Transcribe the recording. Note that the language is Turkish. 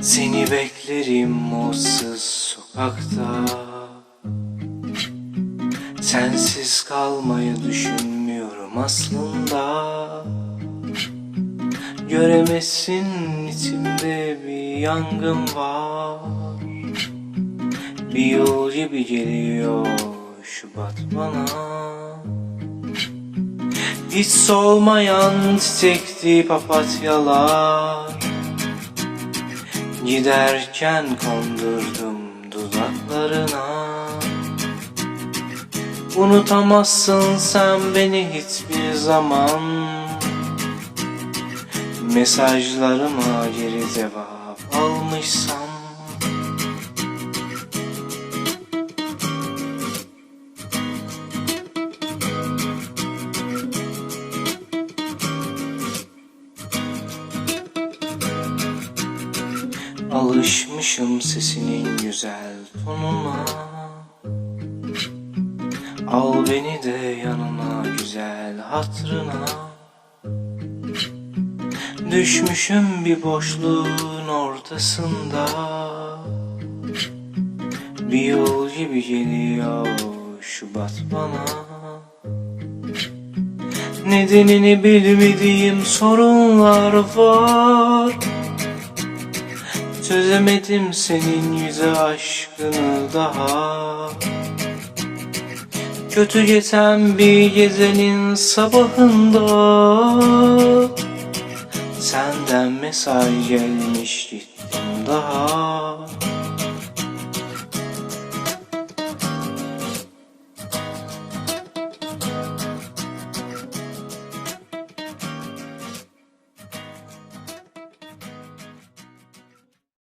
Seni beklerim ıssız sokakta. Sensiz kalmayı düşünmüyorum aslında. Göremezsin içimde bir yangın var. Bir yol gibi geliyor Şubat bana. Hiç solmayan çiçekti papatyalar Giderken kondurdum dudaklarına. Unutamazsın sen beni hiçbir zaman. Mesajlarıma geri cevap almışsam Alışmışım sesinin güzel tonuna. Al beni de yanına güzel hatrına Düşmüşüm bir boşluğun ortasında. Bir yol gibi geliyor Şubat bana. Nedenini bilmediğim sorunlar var Çözemedim senin yüze aşkını daha. Kötü geçen bir gecenin sabahında Senden mesaj gelmiş gittim daha